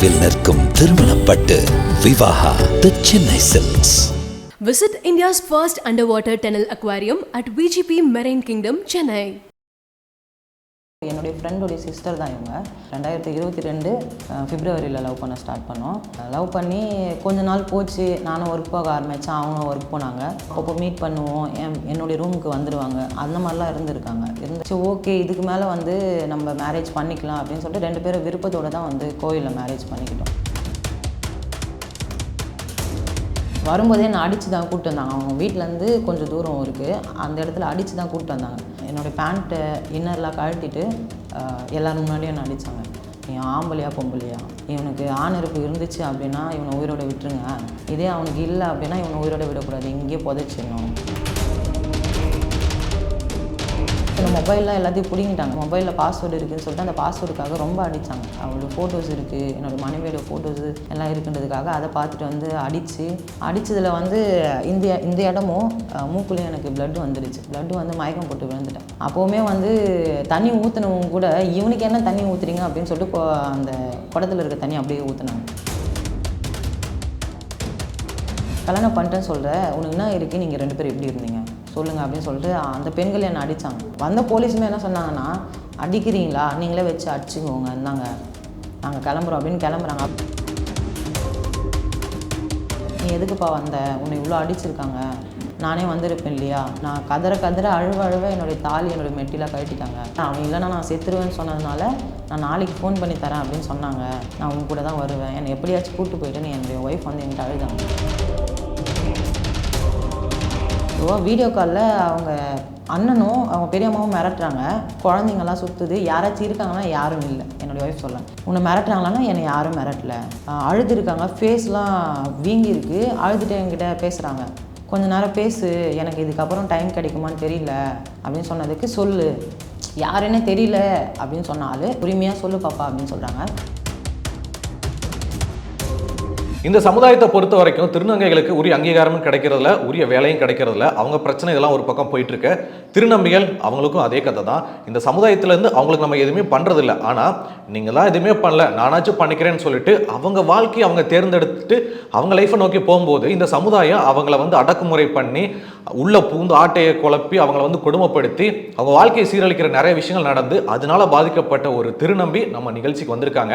தொலைவில் நிற்கும் திருமணப்பட்டு Vivaha the Chennai Silks Visit India's first underwater tunnel aquarium at VGP Marine Kingdom, Chennai. என்னுடைய ஃப்ரெண்டோடைய sister தான் இவங்க. ரெண்டாயிரத்தி இருபத்தி ரெண்டு பிப்ரவரியில் லவ் பண்ண ஸ்டார்ட் பண்ணோம். லவ் பண்ணி கொஞ்ச நாள் போச்சு. நானும் ஒர்க் போக ஆரம்பித்தேன் அவங்களும் ஒர்க் போனாங்க. அப்போ மீட் பண்ணுவோம். என் என்னுடைய ரூமுக்கு வந்துடுவாங்க அந்த மாதிரிலாம் இருந்திருக்காங்க. இருந்துச்சு ஓகே இதுக்கு மேலே வந்து நம்ம மேரேஜ் பண்ணிக்கலாம் அப்படின்னு சொல்லிட்டு ரெண்டு பேரும் விருப்பத்தோடு தான் வந்து கோயிலில் மேரேஜ் பண்ணிக்கிட்டோம். வரும்போதே என்னை அடித்து தான் கூப்பிட்டு வந்தாங்க. அவங்க வீட்டிலேருந்து கொஞ்சம் தூரம் இருக்குது அந்த இடத்துல அடித்து தான் கூப்பிட்டு வந்தாங்க. என்னோடய பேண்ட்டு இன்னர்லாம் கழட்டிட்டு எல்லோரும் முன்னாடியும் என்ன அடித்தாங்க நீ ஆம்பளையா பொம்பளையா? இவனுக்கு ஆணிருப்பு இருந்துச்சு அப்படின்னா இவனை உயிரோட விட்டுருங்க. இதே அவனுக்கு இல்லை அப்படின்னா இவனை உயிரோட விடக்கூடாது. இங்கேயே புதைச்சிடணும். இந்த மொபைல்லாம் எல்லாத்தையும் பிடிங்கிட்டாங்க. மொபைலில் பாஸ்வேர்டு இருக்குன்னு சொல்லிட்டு அந்த பாஸ்வேர்டுக்காக ரொம்ப அடித்தாங்க அவளோட ஃபோட்டோஸ் இருக்குது என்னோட மனைவியோட ஃபோட்டோஸ் எல்லாம் இருக்குன்றதுக்காக அதை பார்த்துட்டு வந்து அடித்து அடித்ததில் வந்து இந்த இந்த இடமும் மூக்குலேயும் எனக்கு ப்ளட் வந்துடுச்சு blood வந்து மயக்கம் போட்டு விழுந்துட்டேன். அப்போவுமே வந்து தண்ணி ஊற்றினவங்க கூட இவனுக்கு என்ன தண்ணி ஊற்றுறீங்க அப்படின்னு சொல்லிட்டு அந்த குடத்துல இருக்க தண்ணி அப்படியே ஊற்றுனாங்க கல்யாணம் பண்ணிட்டேன்னு சொல்கிற உனக்கு என்ன இருக்குது நீங்கள் ரெண்டு பேரும் எப்படி இருந்தீங்க? சொல்லுங்கள் அப்படின்னு சொல்லிட்டு அந்த பெண்கள் என்னை அடித்தாங்க வந்த போலீஸுமே என்ன சொன்னாங்கன்னா அடிக்கிறீங்களா? நீங்களே வச்சு அடிச்சுக்கோங்க. இருந்தாங்க. நாங்கள் கிளம்புறோம் அப்படின்னு கிளம்புறாங்க. நீ எதுக்குப்பா வந்த? உன்னை இவ்வளோ அடிச்சிருக்காங்க. நானே வந்திருப்பேன் இல்லையா? நான் கதற கதற அழுவ அழுவ என்னுடைய தாலி என்னுடைய மெட்டிலாம் கழட்டிட்டாங்க. அவன் இல்லைன்னா நான் செத்துருவேன்னு சொன்னதுனால நான் நாளைக்கு ஃபோன் பண்ணி தரேன் அப்படின்னு சொன்னாங்க. நான் உங்க கூட தான் வருவேன். என்னை எப்படியாச்சும் கூப்பிட்டு போயிட்டு என்னுடைய ஒய்ஃப் வந்து என்கிட்ட அழுதாங்க. ஸோ வீடியோ காலில் அவங்க அண்ணனும் அவங்க பெரியம்மாவும் மிரட்டுறாங்க. குழந்தைங்கெல்லாம் சுற்றுது யாராச்சும் இருக்காங்கன்னா யாரும் இல்லை. என்னுடைய ஒய்ஃப் சொல்ல உன்னை மிரட்டுறாங்களான்னா என்னை யாரும் மிரட்டல. அழுதுருக்காங்க. ஃபேஸ்லாம் வீங்கி இருக்கு அழுதுட்டு என்கிட்ட பேசுகிறாங்க கொஞ்ச நேரம் பேசு. எனக்கு இதுக்கப்புறம் டைம் கிடைக்குமான்னு தெரியல. அப்படின்னு சொன்னதுக்கு சொல்லு. யாருன்னே தெரியல. அப்படின்னு சொன்னாலும் உரிமையாக சொல்லு பாப்பா அப்படின்னு சொல்கிறாங்க இந்த சமுதாயத்தை பொறுத்த வரைக்கும் திருநங்கைகளுக்கு உரிய அங்கீகாரமும் கிடைக்கிறதுல உரிய வேலையும் கிடைக்கிறதுல அவங்க பிரச்சனை இதெல்லாம் ஒரு பக்கம் போயிட்டு இருக்கு திருநம்பிகள் அவங்களுக்கும் அதே கதை தான். இந்த சமுதாயத்திலேருந்து அவங்களுக்கு நம்ம எதுவுமே பண்ணுறதில்ல ஆனால் நீங்கள் தான் எதுவுமே பண்ணல. நானாச்சும் பண்ணிக்கிறேன்னு சொல்லிட்டு அவங்க வாழ்க்கையை அவங்க தேர்ந்தெடுத்துட்டு அவங்க லைஃப்பை நோக்கி போகும்போது இந்த சமுதாயம் அவங்கள வந்து அடக்குமுறை பண்ணி உள்ள பூந்து ஆட்டையை குழப்பி அவங்கள வந்து கொடுமைப்படுத்தி அவங்க வாழ்க்கையை சீரழிக்கிற நிறைய விஷயங்கள் நடந்து அதனால பாதிக்கப்பட்ட ஒரு திருநம்பி நம்ம நிகழ்ச்சிக்கு வந்திருக்காங்க.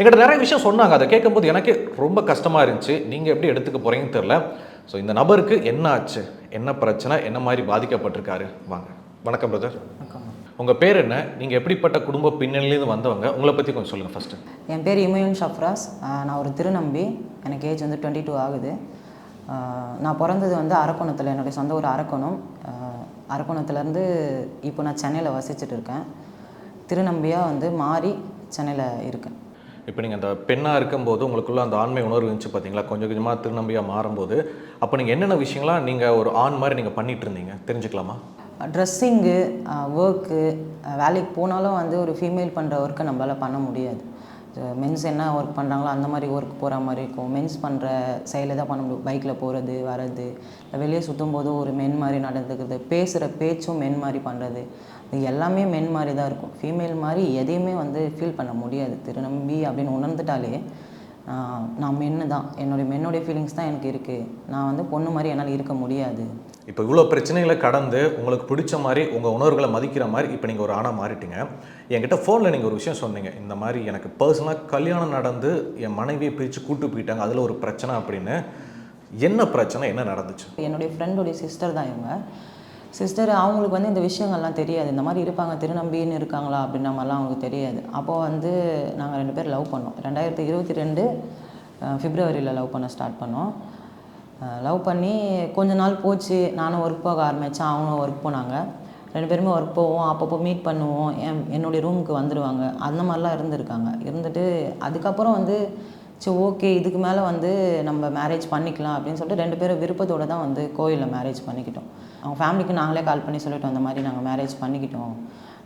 என்கிட்ட நிறைய விஷயம் சொன்னாங்க. அதை கேட்கும்போது எனக்கு ரொம்ப கஷ்டமாக இருந்துச்சு. நீங்கள் எப்படி எடுத்துக்க போகிறீங்கன்னு தெரில ஸோ இந்த நபருக்கு என்ன ஆச்சு? என்ன பிரச்சனை? என்ன மாதிரி பாதிக்கப்பட்டிருக்காரு? வாங்க. வணக்கம் பிரதர் உங்கள் பேர் என்ன? நீங்கள் எப்படிப்பட்ட குடும்ப பின்னணியிலேருந்து வந்தவங்க? உங்களை பற்றி கொஞ்சம் சொல்லுங்கள் ஃபஸ்ட்டு என் பேர் இமயுன் ஷப்ராஸ் நான் ஒரு திருநம்பி. எனக்கு ஏஜ் வந்து டுவெண்ட்டி டூ ஆகுது நான் பிறந்தது வந்து அரக்கோணத்தில். என்னுடைய சொந்த ஊர் அரக்கோணம். அரக்கோணத்துலேருந்து இப்போ நான் சென்னையில் வசிச்சுட்டு இருக்கேன். திருநம்பியாக வந்து மாறி சென்னையில் இருக்கேன் இப்போ நீங்கள் அந்த பெண்ணாக இருக்கும்போது உங்களுக்குள்ள அந்த ஆண்மை உணர்வு இருந்துச்சு பார்த்தீங்களா கொஞ்சம் கொஞ்சமாக திருநம்பியாக மாறும்போது அப்போ நீங்கள் என்னென்ன விஷயங்கள்லாம் நீங்கள் ஒரு ஆண் மாதிரி நீங்கள் பண்ணிட்டு இருந்தீங்க? தெரிஞ்சுக்கலாமா? ட்ரெஸ்ஸிங்கு ஒர்க்கு வேலைக்கு போனாலும் வந்து ஒரு ஃபீமேல் பண்ணுற ஒர்க்கை நம்மளால் பண்ண முடியாது. மென்ஸ் என்ன ஒர்க் பண்ணுறாங்களோ அந்த மாதிரி ஒர்க் போகிற மாதிரி இருக்கும். மென்ஸ் பண்ணுற செயலை தான் பண்ண முடியும். பைக்கில் போகிறது வர்றது வெளியே சுற்றும் போதும் ஒரு மென் மாதிரி நடந்துக்கிறது பேசுகிற பேச்சும் மென் மாதிரி பண்ணுறது இது எல்லாமே மென் மாதிரி தான் இருக்கும். ஃபீமேல் மாதிரி எதையுமே வந்து ஃபீல் பண்ண முடியாது. திருநம்பி அப்படின்னு உணர்ந்துட்டாலே நான் மென்னு தான். என்னுடைய மென்னுடைய ஃபீலிங்ஸ் தான் எனக்கு இருக்குது நான் வந்து பொண்ணு மாதிரி என்னால் இருக்க முடியாது. இப்போ இவ்வளோ பிரச்சனைகளை கடந்து உங்களுக்கு பிடிச்ச மாதிரி உங்கள் உணர்வுகளை மதிக்கிற மாதிரி இப்போ நீங்கள் ஒரு ஆணாக மாறிட்டீங்க. என்கிட்ட ஃபோனில் நீங்கள் ஒரு விஷயம் சொன்னீங்க. இந்த மாதிரி எனக்கு பர்சனலாக கல்யாணம் நடந்து என் மனைவியை பிரித்து கூட்டு போயிட்டாங்க. அதில் ஒரு பிரச்சனை அப்படின்னு. என்ன பிரச்சனை? என்ன நடந்துச்சு? என்னுடைய ஃப்ரெண்டோடைய சிஸ்டர் தான் இவங்க. சிஸ்டர் அவங்களுக்கு வந்து இந்த விஷயங்கள்லாம் தெரியாது. இந்த மாதிரி இருப்பாங்க திருநம்பின்னு இருக்காங்களா அப்படின்ன மாதிரிலாம் அவங்களுக்கு தெரியாது. அப்போது வந்து நாங்கள் ரெண்டு பேர் லவ் பண்ணோம். ரெண்டாயிரத்தி இருபத்தி ரெண்டு ஃபிப்ரவரியில் லவ் பண்ண ஸ்டார்ட் பண்ணோம். லவ் பண்ணி கொஞ்ச நாள் போச்சு. நானும் ஒர்க் போக ஆரம்பித்தேன் அவங்களும் ஒர்க் போனாங்க. ரெண்டு பேருமே ஒர்க் போவோம் அப்பப்போ மீட் பண்ணுவோம். என் என்னுடைய ரூமுக்கு வந்துடுவாங்க அந்த மாதிரிலாம் இருந்திருக்காங்க. இருந்துட்டு அதுக்கப்புறம் வந்து சரி ஓகே இதுக்கு மேலே வந்து நம்ம மேரேஜ் பண்ணிக்கலாம் அப்படின்னு சொல்லிட்டு ரெண்டு பேரும் விருப்பத்தோடு தான் வந்து கோயிலில் மேரேஜ் பண்ணிக்கிட்டோம். அவங்க ஃபேமிலிக்கு நாங்களே கால் பண்ணி சொல்லிட்டோம் அந்த மாதிரி நாங்கள் மேரேஜ் பண்ணிக்கிட்டோம்.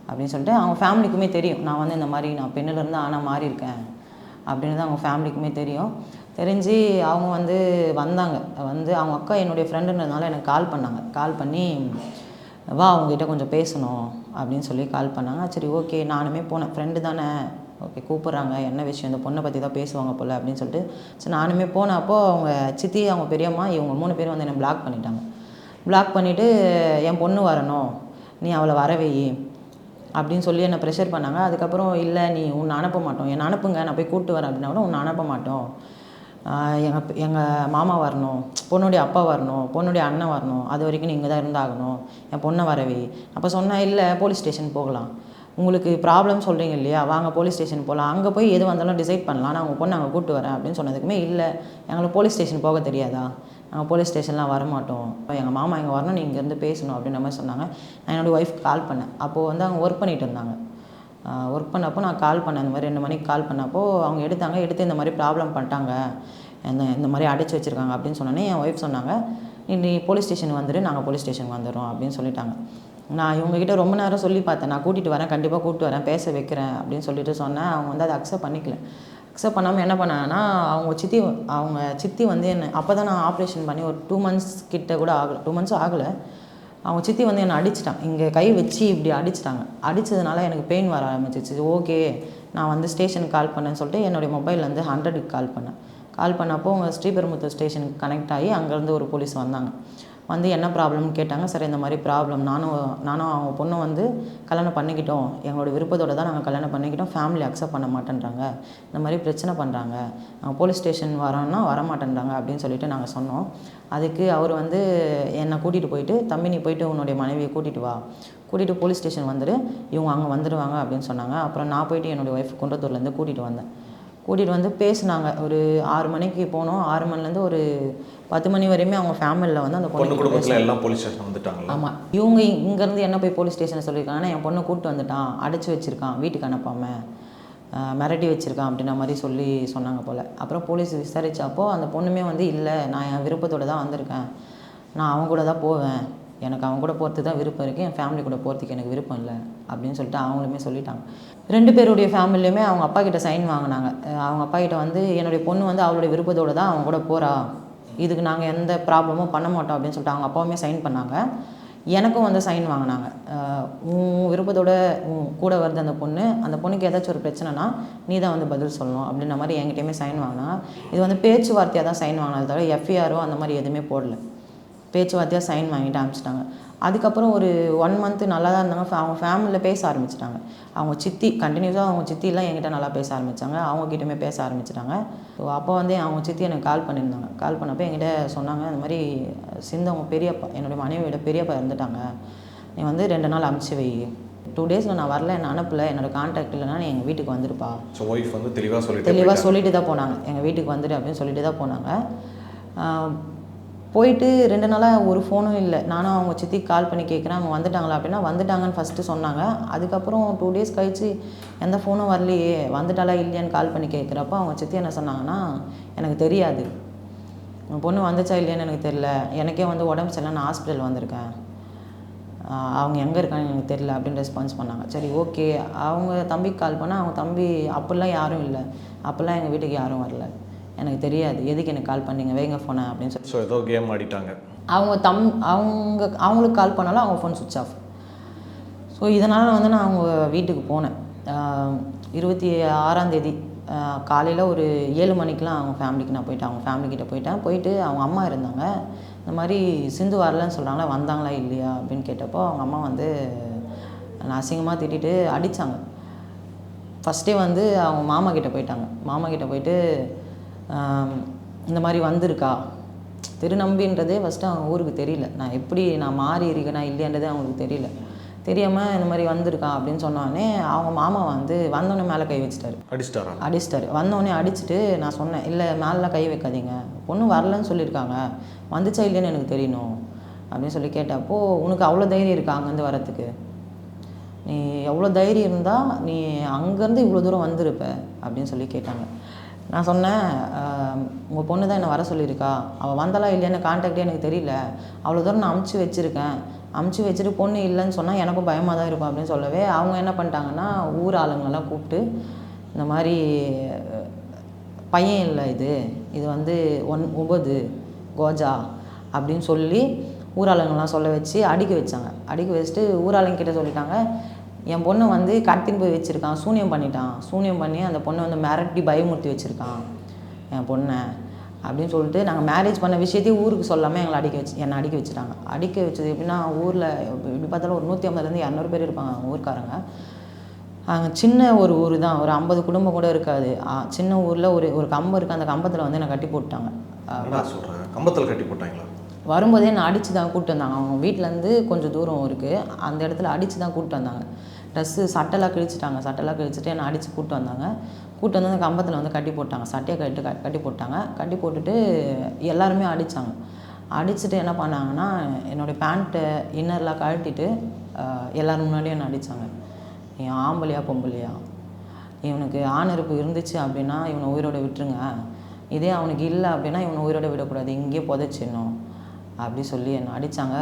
அப்படின்னு சொல்லிட்டு அவங்க ஃபேமிலிக்குமே தெரியும். நான் வந்து இந்த மாதிரி நான் பெண்ணிலேருந்து ஆனால் மாறி இருக்கேன் அப்படின்னு தான் அவங்க ஃபேமிலிக்குமே தெரியும். தெரிஞ்சு அவங்க வந்து வந்தாங்க. வந்து அவங்க அக்கா என்னுடைய ஃப்ரெண்டுன்றதுனால எனக்கு கால் பண்ணாங்க. கால் பண்ணி வா அவங்ககிட்ட கொஞ்சம் பேசணும் அப்படின்னு சொல்லி கால் பண்ணாங்க. சரி ஓகே நானுமே போனேன். ஃப்ரெண்டு தானே. ஓகே கூப்பிட்றாங்க. என்ன விஷயம்? இந்த பொண்ணை பற்றி தான் பேசுவாங்க போல் அப்படின்னு சொல்லிட்டு. சரி நானுமே போனப்போ அவங்க சித்தி அவங்க பெரியம்மா இவங்க மூணு பேரும் வந்து என்னை பிளாக் பண்ணிட்டாங்க. பிளாக் பண்ணிவிட்டு என் பொண்ணு வரணும். நீ அவளை வர அப்படின்னு சொல்லி என்னை ப்ரெஷர் பண்ணாங்க. அதுக்கப்புறம் இல்லை நீ உன்னை அனுப்ப மாட்டோம். என்னை அனுப்புங்க. நான் போய் கூப்பிட்டு வரேன் அப்படின்னா கூட உன்னை அனுப்ப மாட்டோம். எங்கள் எங்கள் மாமா வரணும் பொண்ணுடைய அப்பா வரணும் பொண்ணுடைய அண்ணன் வரணும் அது வரைக்கும் நீங்கள் தான் இருந்தாகணும் என் பொண்ணை வரவே. அப்போ சொன்னேன் இல்லை போலீஸ் ஸ்டேஷன் போகலாம். உங்களுக்கு ப்ராப்ளம் சொல்கிறீங்க இல்லையா? வாங்க போலீஸ் ஸ்டேஷன் போகலாம் அங்கே போய் எது வந்தாலும் டிசைட் பண்ணலாம். நான் உங்கள் பொண்ணு அங்கே கூப்பிட்டு வரேன் அப்படின்னு சொன்னதுக்குமே இல்லை. எங்களுக்கு போலீஸ் ஸ்டேஷன் போக தெரியாதா? நாங்கள் போலீஸ் ஸ்டேஷன்லாம் வரமாட்டோம். எங்கள் மாமா இங்கே வரணும் நீங்கள் இங்கேருந்து பேசணும் அப்படின்ற மாதிரி சொன்னாங்க. நான் என்னோடய ஒய்ஃப் கால் பண்ணேன். அப்போது வந்து அவங்க ஒர்க் பண்ணிகிட்டு இருந்தாங்க. ஒர்க் பண்ணப்போ நான் கால் பண்ணேன். இந்த மாதிரி ரெண்டு மணிக்கு கால் பண்ணப்போ அவங்க எடுத்தாங்க. எடுத்து இந்த மாதிரி ப்ராப்ளம் பண்ணிட்டாங்க. இந்த இந்த மாதிரி அடைச்சி வச்சுருக்காங்க அப்படின்னு சொன்னோன்னே என் ஒய்ஃப் சொன்னாங்க. "நீ- நீ போலீஸ் ஸ்டேஷன் வந்துடு நாங்கள் போலீஸ் ஸ்டேஷன் வந்துடுறோம் அப்படின்னு சொல்லிட்டாங்க. நான் இவங்ககிட்ட ரொம்ப நேரம் சொல்லி பார்த்தேன். நான் கூட்டிகிட்டு வரேன். கண்டிப்பாக கூப்பிட்டு வரேன். பேச வைக்கிறேன் அப்படின்னு சொல்லிட்டு சொன்னேன். அவங்க வந்து அதை அக்செப்ட் பண்ணிக்கல. அக்செப்ட் பண்ணாமல் என்ன பண்ணாங்கன்னா அவங்க சித்தி அவங்க சித்தி வந்து என்ன அப்போ தான் நான் ஆப்ரேஷன் பண்ணி ஒரு டூ மந்த்ஸ் கிட்ட கூட ஆகலை. டூ மந்த்ஸ் ஆகலை. அவங்க சித்தி வந்து என்னை அடிச்சிட்டான். இங்கே கை வச்சு இப்படி அடிச்சிட்டாங்க. அடித்ததுனால எனக்கு பெயின் வர ஆரம்பிச்சிச்சு. ஓகே நான் வந்து ஸ்டேஷனுக்கு கால் பண்ணேன்னு சொல்லிட்டு என்னுடைய மொபைல்லேருந்து ஹண்ட்ரடுக்கு கால் பண்ணேன். கால் பண்ணப்போ அவங்க ஸ்ரீபெரும்புத்தூர் ஸ்டேஷனுக்கு கனெக்ட் ஆகி அங்கேருந்து ஒரு போலீஸ் வந்தாங்க. வந்து என்ன ப்ராப்ளம்னு கேட்டாங்க. சார் இந்த மாதிரி ப்ராப்ளம் நானும் நானும் அவங்க பொண்ணும் வந்து கல்யாணம் பண்ணிக்கிட்டோம். எங்களோட விருப்பத்தோடு தான் நாங்கள் கல்யாணம் பண்ணிக்கிட்டோம். ஃபேமிலி அக்செப்ட் பண்ண மாட்டேன்றாங்க. இந்த மாதிரி பிரச்சனை பண்ணுறாங்க நாங்கள் போலீஸ் ஸ்டேஷன் வரோன்னா வரமாட்டேன்றாங்க அப்படின்னு சொல்லிட்டு நாங்கள் சொன்னோம். அதுக்கு அவர் வந்து என்னை கூட்டிகிட்டு போயிட்டு தம்பி நீ போயிட்டு உன்னுடைய மனைவியை கூட்டிகிட்டு வா. கூட்டிகிட்டு போலீஸ் ஸ்டேஷன் வந்துடு இவங்க அங்கே வந்துடுவாங்க அப்படின்னு சொன்னாங்க. அப்புறம் நான் போயிட்டு என்னுடைய ஒய்ஃப் குன்றத்தூர்லேருந்து கூட்டிகிட்டு வந்தேன். கூட்டிகிட்டு வந்து பேசுனாங்க. ஒரு ஆறு மணிக்கு போனோம். ஆறு மணிலேருந்து ஒரு பத்து மணி வரையுமே அவங்க ஃபேமிலியில் வந்து அந்த பொண்ணு குடும்பத்தில் எல்லாம் போலீஸ் ஸ்டேஷன் வந்துட்டாங்களா? ஆமாம் இவங்க இங்கேருந்து என்ன போய் போலீஸ் ஸ்டேஷனில் சொல்லியிருக்காங்கன்னா என் பொண்ணை கூப்பிட்டு வந்துட்டான். அடைச்சி வச்சிருக்கான். வீட்டுக்கு அனுப்பாமல் மிரட்டி வச்சிருக்கான் அப்படின்ற மாதிரி சொல்லி சொன்னாங்க போல். அப்புறம் போலீஸ் விசாரிச்சப்போ அந்த பொண்ணுமே வந்து இல்லை நான் என் விருப்பத்தோடு தான் வந்திருக்கேன். நான் அவன் கூட தான் போவேன். எனக்கு அவன் கூட போகிறதுக்கு தான் விருப்பம் இருக்குது என் ஃபேமிலி கூட போகிறதுக்கு எனக்கு விருப்பம் இல்லை. அப்படின்னு சொல்லிட்டு அவங்களுமே சொல்லிட்டாங்க. ரெண்டு பேருடைய ஃபேமிலியுமே அவங்க அப்பா கிட்ட சைன் வாங்கினாங்க. அவங்க அப்பா கிட்ட வந்து என்னுடைய பொண்ணு வந்து அவளுடைய விருப்பத்தோடு தான் அவன் கூட போகிறா இதுக்கு நாங்கள் எந்த ப்ராப்ளமும் பண்ண மாட்டோம் அப்படின்னு சொல்லிட்டு அவங்க அப்பாவுமே சைன் பண்ணாங்க. எனக்கும் வந்து சைன் வாங்கினாங்க. உன் விருப்பத்தோட உன் கூட வருது அந்த பொண்ணு அந்த பொண்ணுக்கு ஏதாச்சும் ஒரு பிரச்சனைனா நீ தான் வந்து பதில் சொல்லணும் அப்படின்ற மாதிரி என்கிட்டயுமே சைன் வாங்கினாங்க இது வந்து பேச்சுவார்த்தையாக தான் சைன் வாங்கினது தவிர எஃப்ஐஆரோ அந்த மாதிரி எதுவுமே போடல. பேச்சுவார்த்தையாக சைன் வாங்கிட்டு அனுப்பிச்சிட்டாங்க. அதுக்கப்புறம் ஒரு ஒன் மந்த்து நல்லா தான் இருந்தாங்க. ஃபே- அவங்க ஃபேமிலியில் பேச ஆரம்பிச்சிட்டாங்க. அவங்க சித்தி கண்டினியூஸாக அவங்க சித்திலாம் என்கிட்ட நல்லா பேச ஆரம்பித்தாங்க அவங்கக்கிட்டயுமே பேச ஆரம்பிச்சிட்டாங்க. ஸோ அப்போ வந்து அவங்க சித்தி எனக்கு கால் பண்ணியிருந்தாங்க. கால் பண்ணப்போ என்கிட்ட சொன்னாங்க இந்த மாதிரி சிந்து அவங்க பெரியப்பா என்னுடைய மனைவியோட பெரியப்பா இருந்துட்டாங்க நீ வந்து ரெண்டு நாள் அமுச்சு வை. டூ டேஸில் நான் வரல என்ன அனுப்பல. என்னோட கான்டாக்ட் இல்லைன்னா நீ எங்கள் வீட்டுக்கு வந்துருப்பா. ஸோ ஒய்ஃப் வந்து தெளிவாக சொல்லிட்டு தெளிவாக சொல்லிட்டு தான் போனாங்க. எங்கள் வீட்டுக்கு வந்துடு அப்படின்னு சொல்லிட்டு தான் போனாங்க போயிட்டு ரெண்டு நாளாக ஒரு ஃபோனும் இல்லை. நானும் அவங்க சித்தி கால் பண்ணி கேட்குறேன் அவங்க வந்துட்டாங்களா அப்படின்னா வந்துட்டாங்கன்னு ஃபஸ்ட்டு சொன்னாங்க. அதுக்கப்புறம் டூ டேஸ் கழிச்சு எந்த ஃபோனும் வரலையே. வந்துட்டாலா இல்லையான்னு கால் பண்ணி கேட்குறப்போ அவங்க சித்தி என்ன சொன்னாங்கன்னா எனக்கு தெரியாது. உங்கள் பொண்ணு வந்துச்சா இல்லையான்னு எனக்கு தெரில எனக்கே வந்து உடம்பு சரியில்லை நான் ஹாஸ்பிட்டல் வந்திருக்கேன். அவங்க எங்கே இருக்காங்கன்னு எனக்கு தெரில அப்படின்னு ரெஸ்பான்ஸ் பண்ணாங்க. சரி ஓகே அவங்க தம்பிக்கு கால் பண்ணால் அவங்க தம்பி அப்படிலாம் யாரும் இல்லை. அப்போல்லாம் எங்கள் வீட்டுக்கு யாரும் வரல. எனக்கு தெரியாது. எதுக்கு எனக்கு கால் பண்ணீங்க? வைங்க ஃபோனை அப்படின்னு சொல்லி. ஸோ ஏதோ கேம் ஆடிட்டாங்க. அவங்க தம் அவங்க அவங்களுக்கு கால் பண்ணாலும் அவங்க ஃபோன் சுவிட்ச் ஆஃப் ஸோ இதனால் வந்து நான் அவங்க வீட்டுக்கு போனேன். இருபத்தி ஆறாம் தேதி காலையில் ஒரு ஏழு மணிக்கெலாம் அவங்க ஃபேமிலிக்கு நான் போயிட்டேன். அவங்க ஃபேமிலி கிட்ட போயிட்டேன். போயிட்டு அவங்க அம்மா இருந்தாங்க. இந்த மாதிரி சிந்து வரலன்னு சொல்கிறாங்களா வந்தாங்களா இல்லையா? அப்படின்னு கேட்டப்போ அவங்க அம்மா வந்து நான் அசிங்கமாக திட்டிட்டு அடித்தாங்க ஃபஸ்ட்டே வந்து அவங்க மாமா கிட்ட போயிட்டாங்க. மாமா கிட்ட போயிட்டு இந்த மாதிரி வந்திருக்கா? திருநம்பின்றதே ஃபஸ்ட்டு அவங்க ஊருக்கு தெரியல. நான் எப்படி நான் மாறி இருக்கேனா இல்லையன்றதே அவங்களுக்கு தெரியல. தெரியாமல் இந்த மாதிரி வந்திருக்கா அப்படின்னு சொன்னோடனே அவங்க மாமா வந்து வந்தோடனே மேலே கை வச்சிட்டாரு. அடிச்சிட்டாரா? அடிச்சிட்டாரு. வந்தோடனே அடிச்சுட்டு நான் சொன்னேன் இல்லை மேலெலாம் கை வைக்காதீங்க. பொண்ணு வரலன்னு சொல்லியிருக்காங்க. வந்துச்சா இல்லைன்னு எனக்கு தெரியணும். அப்படின்னு சொல்லி கேட்டப்போ உனக்கு அவ்வளோ தைரியம் இருக்கா அங்கேருந்து வரத்துக்கு? நீ எவ்வளோ தைரியம் இருந்தால் நீ அங்கேருந்து இவ்வளோ தூரம் வந்திருப்ப. அப்படின்னு சொல்லி கேட்டாங்க. நான் சொன்னேன் உங்கள் பொண்ணு தான் என்னை வர சொல்லியிருக்கா? அவள் வந்தாளா இல்லையான்னு கான்டாக்டே எனக்கு தெரியல. அவ்வளோ தூரம் நான் அமுச்சு வச்சுருக்கேன். அமுச்சு வச்சுட்டு பொண்ணு இல்லைன்னு சொன்னால் எனக்கும் பயமாக தான் இருக்கும் அப்படின்னு சொல்லவே அவங்க என்ன பண்ணிட்டாங்கன்னா ஊர் ஆளுங்களெல்லாம் கூப்பிட்டு இந்த மாதிரி பையன் இல்லை இது இது வந்து ஒன் உபது கோஜா அப்படின்னு சொல்லி ஊராளுங்கெல்லாம் சொல்ல வச்சு அடிக்க வச்சாங்க. அடிக்க வச்சுட்டு ஊராளுங்க கிட்ட சொல்லிட்டாங்க என் பொண்ணை வந்து கடத்தின்னு போய் வச்சுருக்கான். சூனியம் பண்ணிட்டான். சூனியம் பண்ணி அந்த பொண்ணை வந்து மிரட்டி பயமுறுத்தி வச்சுருக்கான். என் பொண்ணை அப்படின்னு சொல்லிட்டு நாங்கள் மேரேஜ் பண்ண விஷயத்தையும் ஊருக்கு சொல்லாமல் எங்களை அடிக்க வச்சு என்னை அடிக்க வச்சுட்டாங்க. அடிக்க வச்சது எப்படின்னா ஊரில் எப்படி பார்த்தாலும் ஒரு நூற்றி ஐம்பதுலேருந்து இரநூறு பேர் இருப்பாங்க ஊர்க்காரங்க. அங்கே சின்ன ஒரு ஊர் தான். ஒரு ஐம்பது குடும்பம் கூட இருக்காது. சின்ன ஊரில் ஒரு ஒரு கம்பம் இருக்குது அந்த கம்பத்தில் வந்து என்னை கட்டி போட்டாங்க. என்ன சொல்கிறேன் கம்பத்தில் கட்டி போட்டாங்களா? வரும்போதே நான் அடித்து தான் கூப்பிட்டு வந்தாங்க. அவங்க வீட்டிலேருந்து கொஞ்சம் தூரம் இருக்குது அந்த இடத்துல அடித்து தான் கூப்பிட்டு வந்தாங்க. ட்ரெஸ்ஸு சட்டெல்லாம் கிழிச்சிட்டாங்க. சட்டெல்லாம் கிழிச்சிட்டு என்னை அடித்து கூப்பிட்டு வந்தாங்க. கூப்பிட்டு வந்து அந்த கம்பத்தில் வந்து கட்டி போட்டாங்க. சட்டையை கட்டி கட்டி போட்டாங்க. கட்டி போட்டுட்டு எல்லாருமே அடித்தாங்க அடிச்சுட்டு என்ன பண்ணாங்கன்னா என்னுடைய பேண்ட்டு இன்னர்லாம் கழட்டிட்டு எல்லோரும் முன்னாடியும் என்னை அடித்தாங்க நீ ஆம்பளையா பொம்பளையா? இவனுக்கு ஆணிருப்பு இருந்துச்சு அப்படின்னா இவனை உயிரோட விட்டுருங்க. இதே அவனுக்கு இல்லை அப்படின்னா இவனை உயிரோட விடக்கூடாது. இங்கேயே புதைச்சிடணும். அப்படி சொல்லி என்னை அடித்தாங்க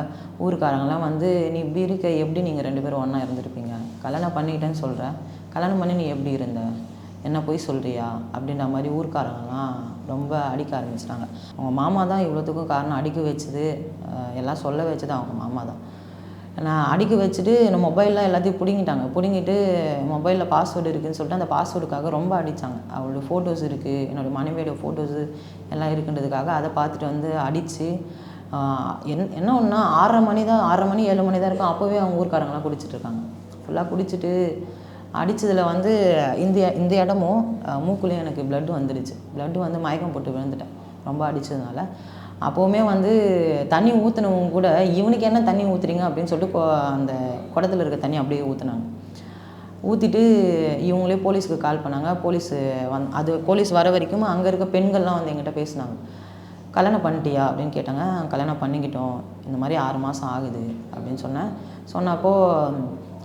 ஊருக்காரங்களாம் வந்து நீ இப்படி இருக்க எப்படி நீங்கள் ரெண்டு பேரும் ஒன்றா இருந்திருப்பீங்க? கல்யாணம் பண்ணிக்கிட்டேன்னு சொல்கிற கல்யாணம் பண்ணி நீ எப்படி இருந்த? என்ன போய் சொல்கிறியா அப்படின்ற மாதிரி ஊர்க்காரங்கலாம் ரொம்ப அடிக்க ஆரம்பிச்சிட்டாங்க. அவங்க மாமா தான் இவ்வளோத்துக்கும் காரணம் அடிக்க வச்சது. எல்லாம் சொல்ல வச்சது அவங்க மாமா தான். நான் அடிக்க வச்சுட்டு என் மொபைல்லாம் எல்லாத்தையும் பிடுங்கிட்டாங்க. பிடுங்கிட்டு மொபைலில் பாஸ்வேர்டு இருக்குதுன்னு சொல்லிட்டு அந்த பாஸ்வேர்டுக்காக ரொம்ப அடித்தாங்க அவளோட ஃபோட்டோஸ் இருக்குது என்னோடய மனைவியோட ஃபோட்டோஸு எல்லாம் இருக்குன்றதுக்காக அதை பார்த்துட்டு வந்து அடித்து என் என்ன ஒன்றா ஆறரை மணி தான் ஆறரை மணி ஏழு மணி தான் இருக்கும். அப்போவே அவங்க ஊர்க்காரங்களாம் குடிச்சிட்ருக்காங்க ஃபுல்லாக குடிச்சிட்டு அடித்ததில் வந்து இந்த இந்த இடமும் மூக்குலேயும் எனக்கு ப்ளட்டு வந்துடுச்சு. ப்ளட்டு வந்து மயக்கம் போட்டு விழுந்துட்டேன். ரொம்ப அடித்ததுனால அப்போவுமே வந்து தண்ணி ஊற்றினவங்க கூட இவனுக்கு என்ன தண்ணி ஊற்றுறீங்க அப்படின்னு சொல்லிட்டு அந்த குடத்துல இருக்க தண்ணி அப்படியே ஊற்றுனாங்க ஊற்றிட்டு இவங்களே போலீஸுக்கு கால் பண்ணாங்க. போலீஸு வந் அது போலீஸ் வர வரைக்கும் அங்கே இருக்க பெண்கள்லாம் வந்து எங்கிட்ட பேசினாங்க. கல்யாணம் பண்ணிட்டியா அப்படின்னு கேட்டாங்க. கல்யாணம் பண்ணிக்கிட்டோம். இந்த மாதிரி ஆறு மாதம் ஆகுது அப்படின்னு சொன்னேன். சொன்னப்போ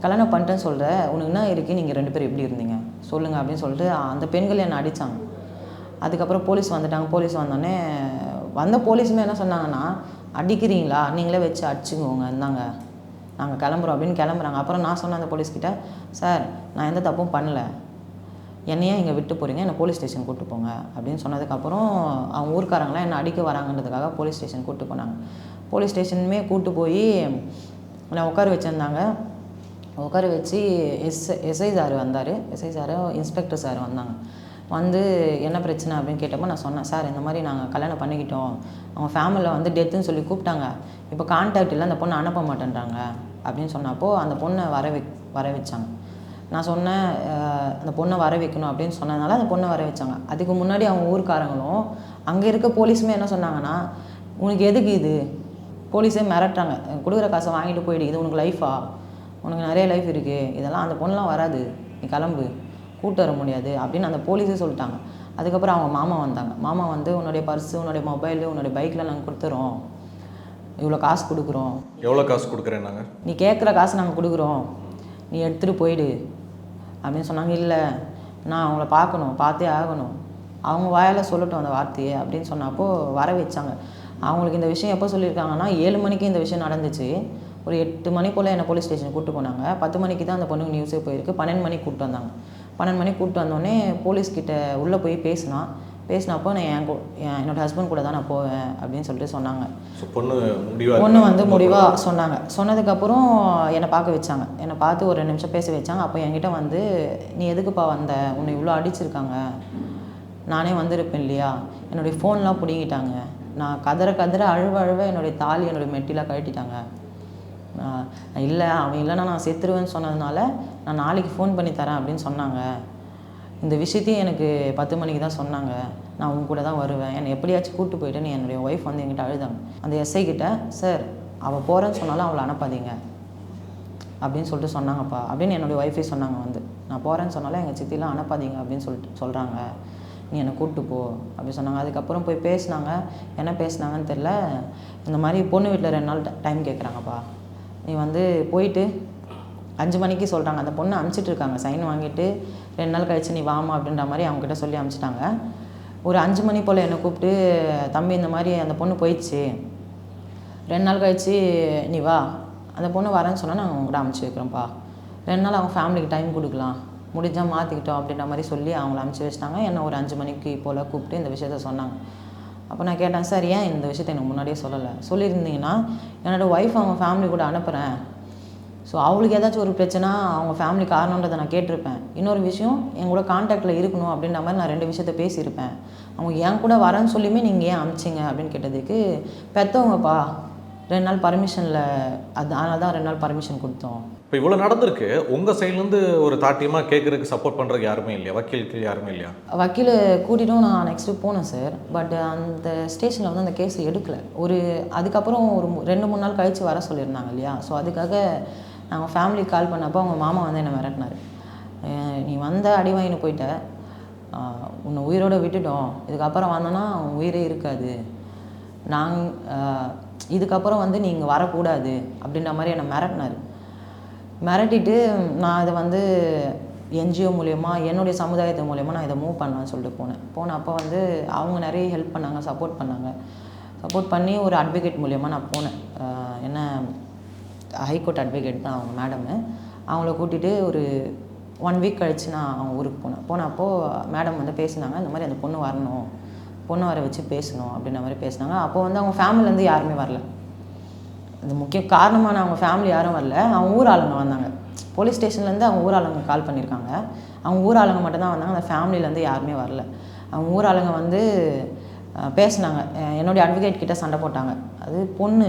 கல்யாணம் பண்ணிட்டேன்னு சொல்கிற உனக்கு என்ன இருக்குது நீங்கள் ரெண்டு பேரும் எப்படி இருந்தீங்க? சொல்லுங்கள் அப்படின்னு சொல்லிட்டு அந்த பெண்கள் என்னை அடித்தாங்க அதுக்கப்புறம் போலீஸ் வந்துட்டாங்க. போலீஸ் வந்தோடனே வந்த போலீஸுமே என்ன சொன்னாங்கன்னா அடிக்கிறீங்களா? நீங்களே வச்சு அடிச்சுக்கோங்க. இந்தாங்க நாங்கள் கிளம்புறோம் அப்படின்னு கிளம்புறாங்க. அப்புறம் நான் சொன்னேன் அந்த போலீஸ்கிட்ட சார் நான் எந்த தப்பும் பண்ணல. என்னையே இங்கே விட்டு போகிறீங்க என்னை போலீஸ் ஸ்டேஷன் கூப்பிட்டு போங்க அப்படின்னு சொன்னதுக்கப்புறம் அவங்க ஊர்க்காரங்களாம் என்னை அடிக்க வராங்கன்றதுக்காக போலீஸ் ஸ்டேஷன் கூப்பிட்டு போனாங்க. போலீஸ் ஸ்டேஷனுமே கூப்பிட்டு போய் என்னை உட்கார வச்சுருந்தாங்க. உட்கார வச்சு எஸ் எஸ்ஐ சார் வந்தார். எஸ்ஐ சார் இன்ஸ்பெக்டர் சார் வந்தாங்க. வந்து என்ன பிரச்சனை அப்படின்னு கேட்டப்போ நான் சொன்னேன் சார் இந்த மாதிரி நாங்கள் கல்யாணம் பண்ணிக்கிட்டோம். அவங்க ஃபேமிலியில் வந்து டெத்துன்னு சொல்லி கூப்பிட்டாங்க. இப்போ கான்டாக்ட் இல்லை அந்த பொண்ணை அனுப்ப மாட்டேன்றாங்க. அப்படின்னு சொன்னப்போ அந்த பொண்ணை வர வை வர வச்சாங்க. நான் சொன்னேன் அந்த பொண்ணை வர வைக்கணும் அப்படின்னு சொன்னதுனால அந்த பொண்ணை வர வச்சாங்க. அதுக்கு முன்னாடி அவங்க ஊர்க்காரங்களும் அங்கே இருக்க போலீஸுமே என்ன சொன்னாங்கன்னா உனக்கு எதுக்கு இது? போலீஸே மிரட்டுறாங்க. கொடுக்குற காசை வாங்கிட்டு போயிடு. இது உனக்கு லைஃபா உனக்கு நிறைய லைஃப் இருக்குது இதெல்லாம் அந்த பொண்ணுலாம் வராது. நீ கிளம்பு. கூட்டு வர முடியாது. அப்படின்னு அந்த போலீஸே சொல்லிட்டாங்க. அதுக்கப்புறம் அவங்க மாமா வந்தாங்க. மாமா வந்து உன்னுடைய பர்ஸு உன்னுடைய மொபைலு உன்னுடைய பைக்கில் நாங்கள் கொடுத்துறோம். இவ்வளோ காசு கொடுக்குறோம். எவ்வளோ காசு கொடுக்குறேன் நாங்கள் நீ கேட்குற காசு நாங்கள் கொடுக்குறோம். நீ எடுத்துகிட்டு போயிடு. அப்படின்னு சொன்னாங்க இல்லை நான் அவங்கள பார்க்கணும் பார்த்தே ஆகணும். அவங்க வாயால் சொல்லட்டும் அந்த வார்த்தையை அப்படின்னு சொன்னப்போ வர வச்சாங்க. அவங்களுக்கு இந்த விஷயம் எப்போ சொல்லியிருக்காங்கன்னா ஏழு மணிக்கு இந்த விஷயம் நடந்துச்சு. ஒரு எட்டு மணி போல் என்னை போலீஸ் ஸ்டேஷன் கூப்பிட்டு போனாங்க. பத்து மணிக்கு தான் அந்த பொண்ணுக்கு நியூஸே போயிருக்கு. பன்னெண்டு மணிக்கு கூப்பிட்டு வந்தாங்க. பன்னெண்டு மணிக்கு கூப்பிட்டு வந்தோடனே போலீஸ்கிட்ட உள்ளே போய் பேசினா பேசினப்போ நான் என் என்னோட ஹஸ்பண்ட் கூட தான் நான் போவேன் அப்படின்னு சொல்லிட்டு சொன்னாங்க. பொண்ணு முடிவாக பொண்ணு வந்து முடிவாக சொன்னாங்க. சொன்னதுக்கப்புறம் என்னை பார்க்க வச்சாங்க. என்னை பார்த்து ஒரு ரெண்டு நிமிஷம் பேச வச்சாங்க. அப்போ என்கிட்ட வந்து நீ எதுக்குப்பா வந்த? உன்னை இவ்வளோ அடிச்சிருக்காங்க. நானே வந்திருப்பேன் இல்லையா? என்னுடைய ஃபோன்லாம் பிடிங்கிட்டாங்க. நான் கதற கதற அழுவ அழுவ என்னுடைய தாலி என்னுடைய மெட்டிலாம் கழட்டிட்டாங்க. இல்லை அவன் இல்லைன்னா நான் செத்துருவேன்னு சொன்னதுனால நான் நாளைக்கு ஃபோன் பண்ணி தரேன் அப்படின்னு சொன்னாங்க. இந்த விஷயத்தையும் எனக்கு பத்து மணிக்கு தான் சொன்னாங்க. நான் உங்க கூட தான் வருவேன். என்னை எப்படியாச்சும் கூப்பிட்டு போயிட்டேன்னு என்னுடைய ஒய்ஃப் வந்து என்கிட்ட அழுதாங்க. அந்த எஸ்ஐ கிட்ட சார் அவள் போகிறேன்னு சொன்னாலும் அவளை அனுப்பாதீங்க. அப்படின்னு சொல்லிட்டு சொன்னாங்கப்பா. அப்படின்னு என்னுடைய ஒய்ஃபே சொன்னாங்க வந்து. நான் போகிறேன்னு சொன்னாலும் எங்கள் சித்திலாம் அனுப்பாதீங்க. அப்படின்னு சொல்லிட்டு சொல்கிறாங்க நீ என்னை கூப்பிட்டு போ. அப்படின்னு சொன்னாங்க. அதுக்கப்புறம் போய் பேசினாங்க. என்ன பேசுனாங்கன்னு தெரில இந்த மாதிரி பொண்ணு வீட்டில் ரெண்டு நாள் டைம் கேட்குறாங்கப்பா நீ வந்து போயிட்டு அஞ்சு மணிக்கு சொல்கிறாங்க அந்த பொண்ணு அனுப்பிச்சிட்டு இருக்காங்க. சைன் வாங்கிட்டு ரெண்டு நாள் கழிச்சு நீ வாமா அப்படின்ற மாதிரி அவங்ககிட்ட சொல்லி அனுப்பிச்சிட்டாங்க ஒரு அஞ்சு மணி போல் என்னை கூப்பிட்டு தம்பி இந்த மாதிரி அந்த பொண்ணு போயிடுச்சு. ரெண்டு நாள் கழிச்சு நீ வா. அந்த பொண்ணு வரேன்னு சொன்னால் நாங்கள் உங்கள்கிட்ட அமுச்சு வைக்கிறோம்ப்பா ரெண்டு நாள் அவங்க ஃபேமிலிக்கு டைம் கொடுக்கலாம். முடிஞ்சால் மாற்றிக்கிட்டோம் அப்படின்ற மாதிரி சொல்லி அவங்கள அமுச்சு வச்சிட்டாங்க. என்ன ஒரு அஞ்சு மணிக்கு போல் கூப்பிட்டு இந்த விஷயத்த சொன்னாங்க. அப்போ நான் கேட்டேன் சார் ஏன் இந்த விஷயத்த எனக்கு முன்னாடியே சொல்லலை? சொல்லியிருந்தீங்கன்னா என்னோடய ஒய்ஃப் அவங்க ஃபேமிலி கூட அனுப்புகிறேன் ஸோ அவளுக்கு ஏதாச்சும் ஒரு பிரச்சனை அவங்க ஃபேமிலி காரணன்றதை நான் கேட்டிருப்பேன். இன்னொரு விஷயம் என் கூட காண்டாக்டில் இருக்கணும் அப்படின்ற மாதிரி நான் ரெண்டு விஷயத்த பேசியிருப்பேன். அவங்க என் கூட வரேன்னு சொல்லியுமே நீங்கள் ஏன் அமிச்சிங்க அப்படின்னு கேட்டதுக்கு பெற்றவங்கப்பா ரெண்டு நாள் பர்மிஷனில் அது அதனால தான் ரெண்டு நாள் பர்மிஷன் கொடுத்தோம். இப்போ இவ்வளோ நடந்திருக்கு. உங்கள் சைட்லேருந்து ஒரு தாட்டியமாக கேட்குறதுக்கு சப்போர்ட் பண்ணுறதுக்கு யாருமே இல்லையா? வக்கீலுக்கு யாருமே இல்லையா? வக்கீல் கூட்டிட்டும் நான் நெக்ஸ்ட்டு போனேன் சார் பட் அந்த ஸ்டேஷனில் வந்து அந்த கேஸ் எடுக்கல. ஒரு அதுக்கப்புறம் ஒரு ரெண்டு மூணு நாள் கழித்து வர சொல்லியிருந்தாங்க இல்லையா? ஸோ அதுக்காக நாங்கள் ஃபேமிலிக்கு கால் பண்ணப்போ அவங்க மாமா வந்து என்னை மிரட்டினார். நீ வந்த அடி வாங்கின்னு போயிட்ட. உன்னை உயிரோடு விட்டுட்டோம். இதுக்கப்புறம் வந்தோன்னா உன் உயிரே இருக்காது. நாங் இதுக்கப்புறம் வந்து நீங்கள் வரக்கூடாது அப்படின்ற மாதிரி என்னை மிரட்டினார். மிரட்டிட்டு நான் இதை வந்து என்ஜிஓ மூலயமா என்னுடைய சமுதாயத்து மூலயமா நான் இதை மூவ் பண்ணலாம்னு சொல்லிட்டு போனேன். போனப்போ வந்து அவங்க நிறைய ஹெல்ப் பண்ணாங்க சப்போர்ட் பண்ணாங்க. சப்போர்ட் பண்ணி ஒரு அட்வொகேட் மூலயமா நான் போனேன். என்ன ஹைகோர்ட் அட்வொகேட் தான் அவங்க மேடமு அவங்கள கூட்டிகிட்டு ஒரு ஒன் வீக் கழித்து நான் அவங்க ஊருக்கு போனேன். போனப்போ மேடம் வந்து பேசினாங்க இந்த மாதிரி அந்த பொண்ணு வரணும் பொண்ணு வர வச்சு பேசணும் அப்படின்ற மாதிரி பேசினாங்க. அப்போ வந்து அவங்க ஃபேமிலிலேருந்து யாருமே வரல. இந்த முக்கிய காரணமான அவங்க ஃபேமிலி யாரும் வரல. அவங்க ஊர் ஆளுங்க வந்தாங்க. போலீஸ் ஸ்டேஷன்லேருந்து அவங்க ஊர் ஆளுங்க கால் பண்ணியிருக்காங்க அவங்க ஊர் ஆளுங்க மட்டும்தான் வந்தாங்க. அந்த ஃபேமிலியிலேருந்து யாருமே வரல. அவங்க ஊர் ஆளுங்க வந்து பேசினாங்க. என்னுடைய அட்வொகேட் கிட்டே சண்டை போட்டாங்க. அது பொண்ணு.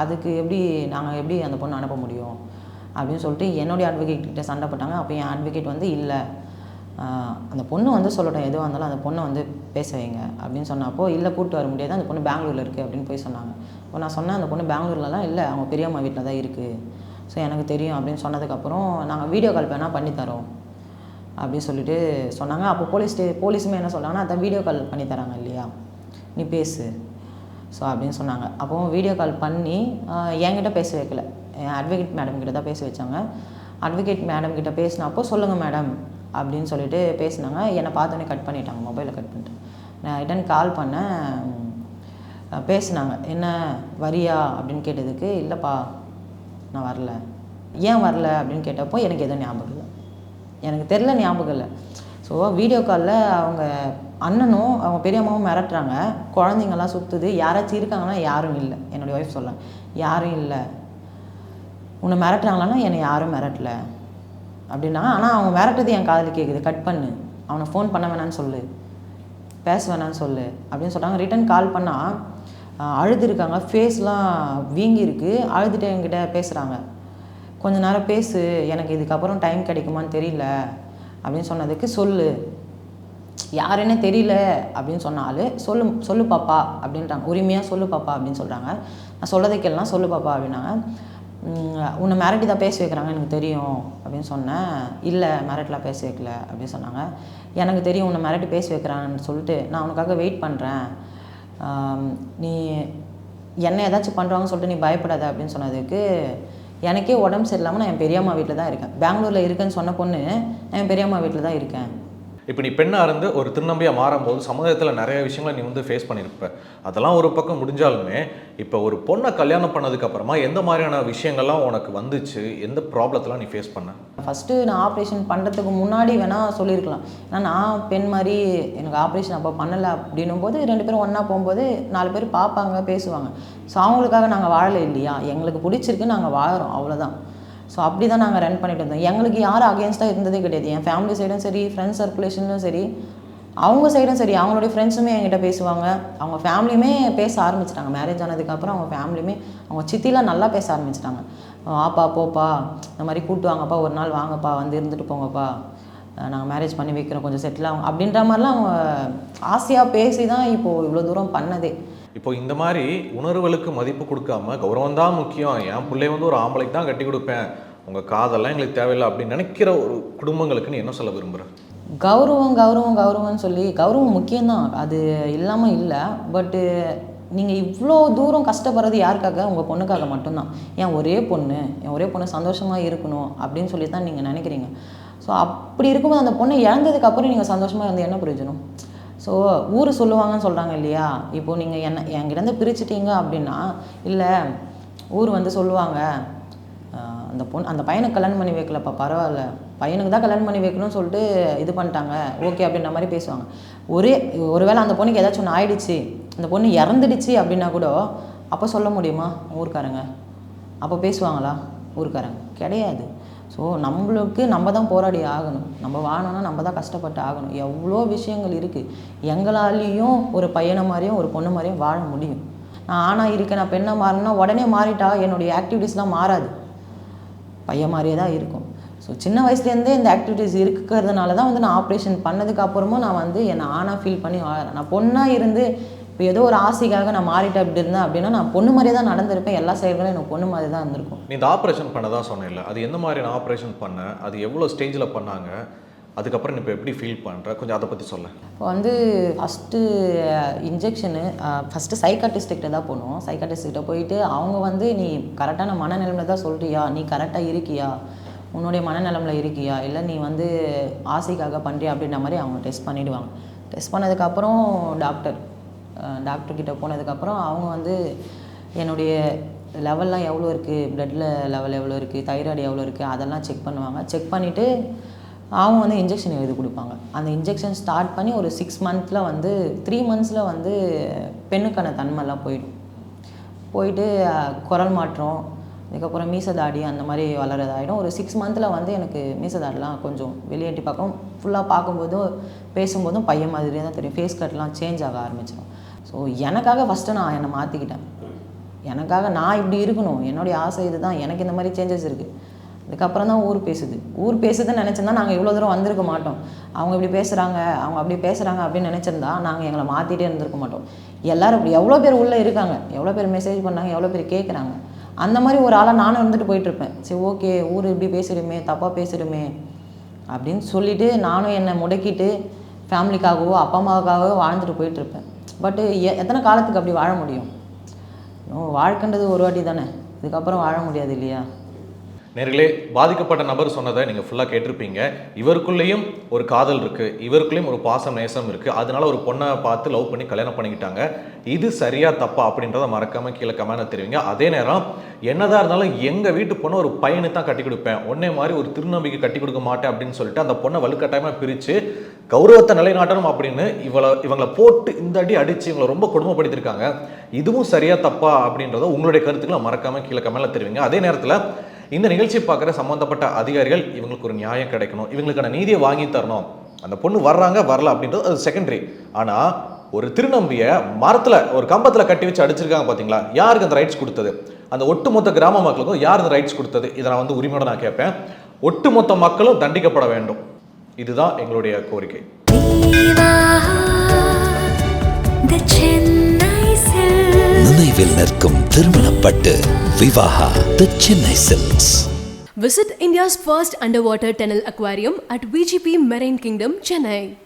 அதுக்கு எப்படி நாங்கள் எப்படி அந்த பொண்ணு அனுப்ப முடியும்? அப்படின்னு சொல்லிட்டு என்னுடைய அட்வொகேட் கிட்டே சண்டை போட்டாங்க. அப்போ என் அட்வொகேட் வந்து இல்லை. அந்த பொண்ணு வந்து சொல்லட்டும். எதுவாக இருந்தாலும் அந்த பொண்ணை வந்து பேச வைங்க. அப்படின்னு சொன்னப்போ இல்லை கூப்பிட்டு வர முடியாது. அந்த பொண்ணு பெங்களூரில் இருக்குது அப்படின்னு போய் சொன்னாங்க. இப்போ நான் சொன்னேன் அந்த பொண்ணு பெங்களூர்லலாம் இல்லை. அவங்க பெரியம்மா வீட்டில் தான் இருக்குது ஸோ எனக்கு தெரியும். அப்படின்னு சொன்னதுக்கப்புறம் நாங்கள் வீடியோ கால் வேணால் பண்ணித்தரோம் அப்படின்னு சொல்லிட்டு சொன்னாங்க. அப்போ போலீஸ் ஸ்டே போலீஸுமே என்ன சொன்னாங்கன்னா அதான் வீடியோ கால் பண்ணி தராங்க இல்லையா? நீ பேசு. ஸோ அப்படின்னு சொன்னாங்க. அப்போ வீடியோ கால் பண்ணி என்கிட்ட பேச வைக்கல. என் அட்வொகேட் மேடம் கிட்ட தான் பேச வச்சாங்க. அட்வொகேட் மேடம் கிட்ட பேசினப்போ சொல்லுங்கள் மேடம் அப்படின்னு சொல்லிட்டு பேசினாங்க. என்னை பார்த்தோன்னே கட் பண்ணிட்டாங்க மொபைலை கட் பண்ணிட்டு. நான் ரிட்டன் கால் பண்ணேன். பேசினாங்க. என்ன வரியா? அப்படின்னு கேட்டதுக்கு இல்லைப்பா நான் வரல. ஏன் வரல? அப்படின்னு கேட்டப்போ எனக்கு எதுவும் ஞாபகம் இல்லை. எனக்கு தெரில ஞாபகம் இல்லை. ஸோ வீடியோ காலில் அவங்க அண்ணனும் அவங்க பெரியம்மாவும் மிரட்டுறாங்க. குழந்தைங்கள்லாம் சுற்றுது யாராச்சும் இருக்காங்கன்னா யாரும் இல்லை. என்னுடைய ஒய்ஃப் சொல்ல யாரும் இல்லை. உன்னை மிரட்டுறாங்களான்னா என்னை யாரும் மிரட்டல. அப்படின்னா ஆனால் அவங்க மிரட்டுறது என் காதில் கேட்குது கட் பண்ணு. அவனை ஃபோன் பண்ண வேணான்னு சொல்லு. பேச வேணான்னு சொல்லு. அப்படின்னு சொல்கிறாங்க ரிட்டன் கால் பண்ணால் அழுதுருக்காங்க. ஃபேஸ்லாம் வீங்கியிருக்கு. அழுதுட்டு என்கிட்ட பேசுகிறாங்க கொஞ்ச நேரம் பேசு. எனக்கு இதுக்கப்புறம் டைம் கிடைக்குமான்னு தெரியல. அப்படின்னு சொன்னதுக்கு சொல்லு. யாருன்னே தெரியல அப்படின்னு சொன்னாலும் சொல்லு சொல்லு பாப்பா அப்படின்றாங்க. உரிமையாக சொல்லு பாப்பா அப்படின்னு சொல்கிறாங்க நான் சொல்லதை சொல்லு பாப்பா அப்படின்னாங்க. உன்னை மேரட்டி தான் பேசி வைக்கிறாங்க எனக்கு தெரியும் அப்படின்னு சொன்னேன். இல்லை மேரட்டிலாம் பேசி வைக்கல அப்படின்னு சொன்னாங்க. எனக்கு தெரியும் உன்னை மேரட்டி பேசி வைக்கிறான்னு சொல்லிட்டு நான் உனக்காக வெயிட் பண்ணுறேன் நீ என்ன ஏதாச்சும் பண்ணுறாங்கன்னு சொல்லிட்டு நீ பயப்படாத அப்படின்னு சொன்னதுக்கு எனக்கே உடம்பு சரியில்லாமல் நான் என் பெரியம்மா வீட்டில் தான் இருக்கேன். பெங்களூரில் இருக்கேன்னு சொன்ன பொண்ணு நான் என் பெரியம்மா வீட்டில் தான் இருக்கேன். இப்போ நீ பெண்ணாக இருந்து ஒரு திருநம்பியாக மாறும்போது சமுதாயத்தில் நிறைய விஷயங்களை நீ வந்து ஃபேஸ் பண்ணியிருப்ப அதெல்லாம் ஒரு பக்கம் முடிஞ்சாலுமே இப்போ ஒரு பொண்ணை கல்யாணம் பண்ணதுக்கப்புறமா எந்த மாதிரியான விஷயங்கள்லாம் உனக்கு வந்துச்சு? எந்த ப்ராப்ளத்தெல்லாம் நீ ஃபேஸ் பண்ண? ஃபஸ்ட்டு நான் ஆப்ரேஷன் பண்ணுறதுக்கு முன்னாடி வேணால் சொல்லியிருக்கலாம். ஏன்னா நான் பெண் மாதிரி எனக்கு ஆப்ரேஷன் அப்போ பண்ணலை அப்படின்னும் போது ரெண்டு பேரும் ஒன்றா போகும்போது நாலு பேர் பார்ப்பாங்க பேசுவாங்க. ஸோ அவங்களுக்காக நாங்கள் வாழலை இல்லையா? எங்களுக்கு பிடிச்சிருக்கு நாங்கள் வாழறோம். அவ்வளோதான் ஸோ அப்படி தான் நாங்கள் ரன் பண்ணிட்டு இருந்தோம். எங்களுக்கு யாரும் அகேன்ஸ்டாக இருந்ததே கிடையாது. என் ஃபேமிலி சைடும் சரி ஃப்ரெண்ட்ஸ் சர்க்குலேஷனும் சரி அவங்க சைடும் சரி அவங்களுடைய ஃப்ரெண்ட்ஸுமே என்கிட்ட பேசுவாங்க. அவங்க ஃபேமிலியுமே பேச ஆரம்பிச்சிட்டாங்க. மேரேஜ் ஆனதுக்கப்புறம் அவங்க ஃபேமிலியுமே அவங்க சித்திலாம் நல்லா பேச ஆரம்பிச்சிட்டாங்க. ஆப்பா போப்பா இந்த மாதிரி கூட்டு வாங்கப்பா ஒரு நாள் வாங்கப்பா வந்து இருந்துட்டு போங்கப்பா. நாங்கள் மேரேஜ் பண்ணி வைக்கிறோம் கொஞ்சம் செட்டில் ஆகும். அப்படின்ற மாதிரிலாம் அவங்க ஆசையாக பேசி தான் இப்போது இவ்வளோ தூரம் பண்ணதே. இப்போ இந்த மாதிரி உணர்வுகளுக்கு மதிப்பு கொடுக்காம கௌரவம் தான் முக்கியம். என் பிள்ளை வந்து ஒரு ஆம்பளைக்கு தான் கட்டி கொடுப்பேன். உங்கள் காதெல்லாம் எங்களுக்கு தேவையில்லை அப்படின்னு நினைக்கிற ஒரு குடும்பங்களுக்கு நீ என்ன சொல்ல விரும்புகிற கௌரவம் கௌரவம் கௌரவம்னு சொல்லி கௌரவம் முக்கியம்தான். அது இல்லாமல் இல்லை. பட்டு நீங்கள் இவ்வளோ தூரம் கஷ்டப்படுறது யாருக்காக? உங்கள் பொண்ணுக்காக மட்டும்தான். ஏன் ஒரே பொண்ணு என் ஒரே பொண்ணு சந்தோஷமாக இருக்கணும் அப்படின்னு சொல்லி தான் நீங்கள் நினைக்கிறீங்க. ஸோ அப்படி இருக்கும்போது அந்த பொண்ணை இழந்ததுக்கப்புறம் நீங்கள் சந்தோஷமாக இருந்து என்ன பிரயோஜனம்? ஸோ ஊர் சொல்லுவாங்கன்னு சொல்கிறாங்க இல்லையா? இப்போது நீங்கள் என்ன என்கிட்டேருந்து பிரிச்சிட்டீங்க அப்படின்னா இல்லை ஊர் வந்து சொல்லுவாங்க அந்த பொண்ணு அந்த பையனை கல்யாணம் பண்ணி வைக்கலப்பா பரவாயில்ல. பையனுக்கு தான் கல்யாணம் பண்ணி வைக்கணும்னு சொல்லிட்டு இது பண்ணிட்டாங்க. ஓகே அப்படின்ற மாதிரி பேசுவாங்க. ஒரே ஒருவேளை அந்த பொண்ணுக்கு ஏதாச்சும் ஒன்று ஆயிடுச்சு அந்த பொண்ணு இறந்துடுச்சு அப்படின்னா கூட அப்போ சொல்ல முடியுமா? ஊர்க்காரங்க. அப்போ பேசுவாங்களா? ஊர்க்காரங்க. கிடையாது. ஸோ நம்மளுக்கு நம்ம தான் போராடி ஆகணும். நம்ம வாழணும்னா நம்ம தான் கஷ்டப்பட்டு ஆகணும். எவ்வளோ விஷயங்கள் இருக்குது எங்களாலேயும் ஒரு பையனை மாதிரியும் ஒரு பொண்ணு மாதிரியும் வாழ முடியும். நான் ஆணாக இருக்கேன் நான் பெண்ணை மாறினா உடனே மாறிட்டா என்னுடைய ஆக்டிவிட்டீஸ்லாம் மாறாது. பையன் மாதிரியே தான் இருக்கும். ஸோ சின்ன வயசுலேருந்தே இந்த ஆக்டிவிட்டீஸ் இருக்கிறதுனால தான் வந்து நான் ஆப்ரேஷன் பண்ணதுக்கு அப்புறமும் நான் வந்து என்னை ஆணாக ஃபீல் பண்ணி வாழறேன். நான் பொண்ணாக இருந்து இப்போ ஏதோ ஒரு ஆசைக்காக நான் மாறிட்டேன் அப்படி இருந்தேன் அப்படின்னா நான் பொண்ணு மாதிரியே தான் நடந்திருப்பேன். எல்லா செயல்களும் எனக்கு பொண்ணு மாதிரி தான் இருந்திருக்கும். நீ இந்த ஆப்ரேஷன் பண்ண தான் சொன்னேன்ல. அது எந்த மாதிரியான ஆப்ரேஷன் பண்ண அது எவ்வளோ ஸ்டேஜில் பண்ணாங்க? அதுக்கப்புறம் இப்போ எப்படி ஃபீல் பண்ணுற கொஞ்சம் அதை பற்றி சொல்ல. இப்போ வந்து ஃபஸ்ட்டு இன்ஜெக்ஷனு ஃபஸ்ட்டு சைக்காட்டிஸ்ட்கிட்ட தான் போனோம். சைக்காட்டிஸ்ட்கிட்ட போயிட்டு அவங்க வந்து நீ கரெக்டான மனநிலைமையில தான் சொல்கிறியா நீ கரெக்டாக இருக்கியா? உன்னுடைய மனநலமில் இருக்கியா? இல்லை நீ வந்து ஆசைக்காக பண்ணுறியா அப்படின்ற மாதிரி அவங்க டெஸ்ட் பண்ணிடுவாங்க. டெஸ்ட் பண்ணதுக்கப்புறம் டாக்டர் டாக்டர்கிட்ட போனதுக்கப்புறம் அவங்க வந்து என்னுடைய லெவல்லாம் எவ்வளோ இருக்குது ப்ளட்டில் லெவல் எவ்வளோ இருக்குது தைராய்டு எவ்வளோ இருக்குது அதெல்லாம் செக் பண்ணுவாங்க. செக் பண்ணிவிட்டு அவங்க வந்து இன்ஜெக்ஷன் எழுதி கொடுப்பாங்க. அந்த இன்ஜெக்ஷன் ஸ்டார்ட் பண்ணி ஒரு சிக்ஸ் மந்த்தில் வந்து த்ரீ மந்த்ஸில் வந்து பெண்ணுக்கான தன்மைலாம் போயிடும். போயிட்டு குரல் மாற்றம் அதுக்கப்புறம் மீசதாடி அந்த மாதிரி வளரதாயிடும் ஒரு சிக்ஸ் மந்தில் வந்து எனக்கு மீசதாடிலாம் கொஞ்சம் வெளியேட்டி பக்கம் ஃபுல்லாக பார்க்கும்போதும் பேசும்போதும் பையன் மாதிரியே தான் தெரியும். ஃபேஸ் கட்லாம் சேஞ்ச் ஆக ஆரம்பிச்சிடும். ஸோ எனக்காக ஃபஸ்ட்டு நான் என்னை மாற்றிக்கிட்டேன் எனக்காக நான் இப்படி இருக்கணும். என்னுடைய ஆசை இதுதான். எனக்கு இந்த மாதிரி சேஞ்சஸ் இருக்குது அதுக்கப்புறம் தான் ஊர் பேசுது. ஊர் பேசுதுன்னு நினச்சிருந்தா நாங்கள் இவ்வளோ தூரம் வந்திருக்க மாட்டோம். அவங்க இப்படி பேசுகிறாங்க அவங்க அப்படி பேசுகிறாங்க அப்படின்னு நினச்சிருந்தா நாங்கள் எங்களை மாற்றிட்டே இருந்திருக்க மாட்டோம். எல்லாரும் இப்படி எவ்வளோ பேர் உள்ளே இருக்காங்க. எவ்வளோ பேர் மெசேஜ் பண்ணாங்க எவ்வளோ பேர் கேட்குறாங்க அந்த மாதிரி ஒரு ஆளாக நானும் இருந்துட்டு போயிட்டுருப்பேன் சரி ஓகே ஊர் இப்படி பேசிடுமே தப்பாக பேசிடுமே அப்படின்னு சொல்லிவிட்டு நானும் என்னை முடக்கிட்டு ஃபேமிலிக்காகவோ அப்பா அம்மாவுக்காகவோ வாழ்ந்துட்டு போயிட்டுருப்பேன் பட்டு எத்தனை காலத்துக்கு அப்படி வாழ முடியும்? இன்னும் வாழ்க்கைன்றது ஒரு வாட்டி தானே இதுக்கப்புறம் வாழ முடியாது இல்லையா? நேர்களே பாதிக்கப்பட்ட நபர் சொன்னதை நீங்கள் ஃபுல்லாக கேட்டிருப்பீங்க. இவருக்குள்ளேயும் ஒரு காதல் இருக்குது இவருக்குள்ளேயும் ஒரு பாசம் நேசம் இருக்குது அதனால ஒரு பொண்ணை பார்த்து லவ் பண்ணி கல்யாணம் பண்ணிக்கிட்டாங்க. இது சரியாக தப்பா அப்படின்றத மறக்காமல் கீழே கமெண்ட் தெரிவிங்க. அதே நேரம் என்னதான் இருந்தாலும் எங்கள் வீட்டு பொண்ணை ஒரு பையனை தான் கட்டி கொடுப்பேன். உன்னே மாதிரி ஒரு திருநம்பிக்கை கட்டி கொடுக்க மாட்டேன் அப்படின்னு சொல்லிட்டு அந்த பொண்ணை வலுக்கட்டாயமாக பிரித்து கௌரவத்தை நிலைநாட்டணும் அப்படின்னு இவளை இவங்களை போட்டு இந்த அடி அடித்து இவங்களை ரொம்ப கொடுமைப்படுத்தியிருக்காங்க. இதுவும் சரியாக தப்பா அப்படின்றத உங்களுடைய கருத்துக்களை மறக்காமல் கீழே கமெண்ட்ல தெரிவிங்க. அதே நேரத்தில் இந்த நிகழ்ச்சி பார்க்குற சம்மந்தப்பட்ட அதிகாரிகள் இவங்களுக்கு ஒரு நியாயம் கிடைக்கணும். இவங்களுக்கான நீதியை வாங்கி தரணும். அந்த பொண்ணு வர்றாங்க வரல அப்படின்றது அது செகண்டரி ஆனால் ஒரு திருநம்பியை மரத்தில் ஒரு கம்பத்தில் கட்டி வச்சு அடிச்சிருக்காங்க பார்த்தீங்களா யாருக்கு அந்த ரைட்ஸ் கொடுத்தது? அந்த ஒட்டுமொத்த கிராம மக்களுக்கும் யார் அந்த ரைட்ஸ் கொடுத்தது? இதை நான் வந்து உரிமையோட நான் கேட்பேன். ஒட்டுமொத்த மக்களும் தண்டிக்கப்பட வேண்டும். இதுதான் எங்களுடைய கோரிக்கை. The Chennai Silk. நினைவில் நிற்கும் திருமணப்பட்டு Vivaha the Chennai Silks Visit India's first underwater tunnel aquarium at VGP Marine Kingdom, Chennai.